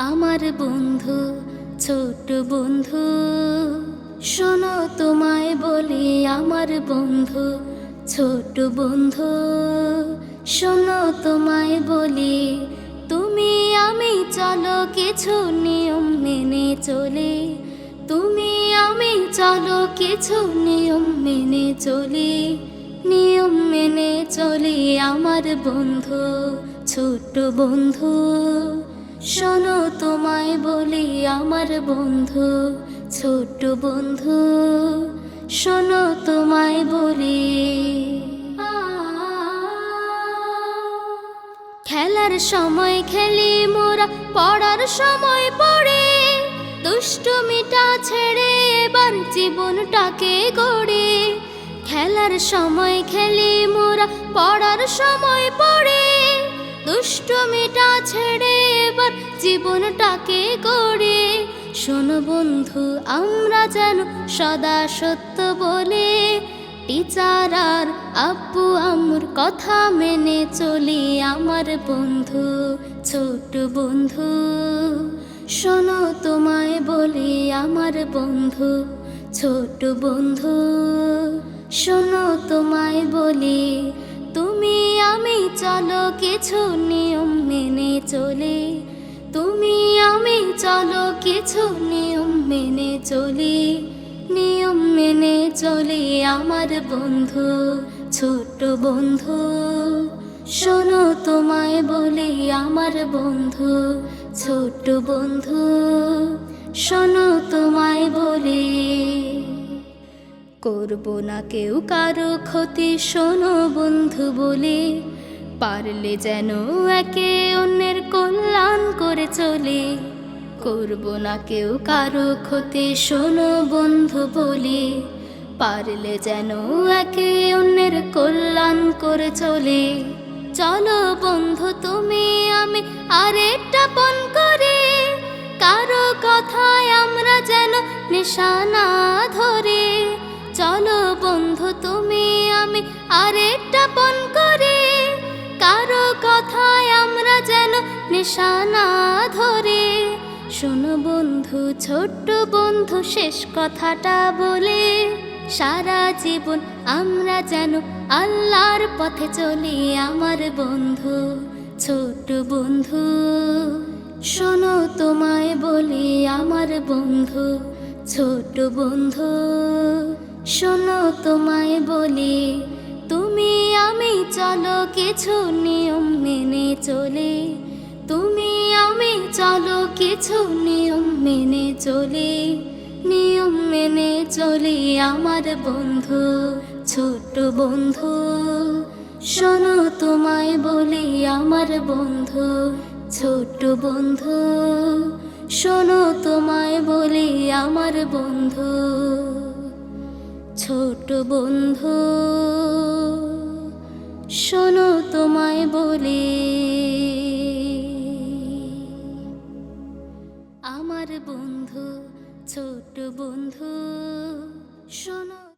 আমার বন্ধু, ছোট বন্ধু, শোনো তোমায় বলি আমার বন্ধু, ছোট বন্ধু, শোনো তোমায় বলি, তুমি আমি চলো কিছু নিয়ম মেনে চলে, তুমি আমি চলো কিছু নিয়ম মেনে চলি, নিয়ম মেনে চলি আমার বন্ধু, ছোট বন্ধু। শোনো তোমায় বলি আমার বন্ধু ছোট বন্ধু শোনো তোমায় বলি খেলার সময় খেলি মোরা পড়ার সময় পড়ে দুষ্টুমিটা ছেড়ে এবার জীবনটাকে গড়ে খেলার সময় খেলি মোরা পড়ার সময় পড়ে দুষ্টুমিটা ছেড়ে জীবনটাকে গড়ে। শোনো বন্ধু, আমরা যেন সদা সত্য বলে। টিচার আর আব্বু আম্মুর কথা মেনে চলি আমার বন্ধু, ছোট বন্ধু। শোনো তোমায় বলি আমার বন্ধু, ছোট বন্ধু। শোনো তোমায় বলি, তুমি আমি চলো কিছু চলো কিছু নিয়ম মেনে চলি, নিয়ম মেনে চলি আমার বন্ধু ছোট বন্ধু। শোনো তোমায় বলি আমার বন্ধু ছোট বন্ধু। শোনো তোমায় বলি, করব না কেউ কারও ক্ষতি। শোনো বন্ধু বলে, পারলে যেন একে অন্যের কল্যাণ করে চলে। করব না কেউ কারও ক্ষতি। শোনো বন্ধু, বলি, পারলে যেন একে অন্যের কল্যাণ করে চলে। চলো বন্ধু, তুমি, আমি আরেকটা পণ করে। কারও কথায় আমরা যেন নিশানা ধরে। চলো বন্ধু, তুমি, আমি আরেকটা পণ করে। কারও কথায় আমরা যেন নিশানা ধরে। শোনো বন্ধু, ছোট্ট বন্ধু, শেষ কথাটা বলে, সারা জীবন আমরা যেন আল্লাহর পথে চলি, আমার বন্ধু ছোট বন্ধু। শোনো তোমায় বলি, আমার বন্ধু ছোট বন্ধু। শোনো তোমায় বলি, তুমি আমি চলো, কিছু নিয়ম মেনে চলে তুমি আমি, চলো কিছু নিয়ম মেনে চলি। নিয়ম মেনে চলি আমার বন্ধু ছোট বন্ধু। শোনো তোমায় বলি আমার বন্ধু ছোট বন্ধু। শোনো তোমায় বলি আমার বন্ধু ছোট বন্ধু। শোনো তোমায় আমার বন্ধু ছোট বন্ধু শোনো।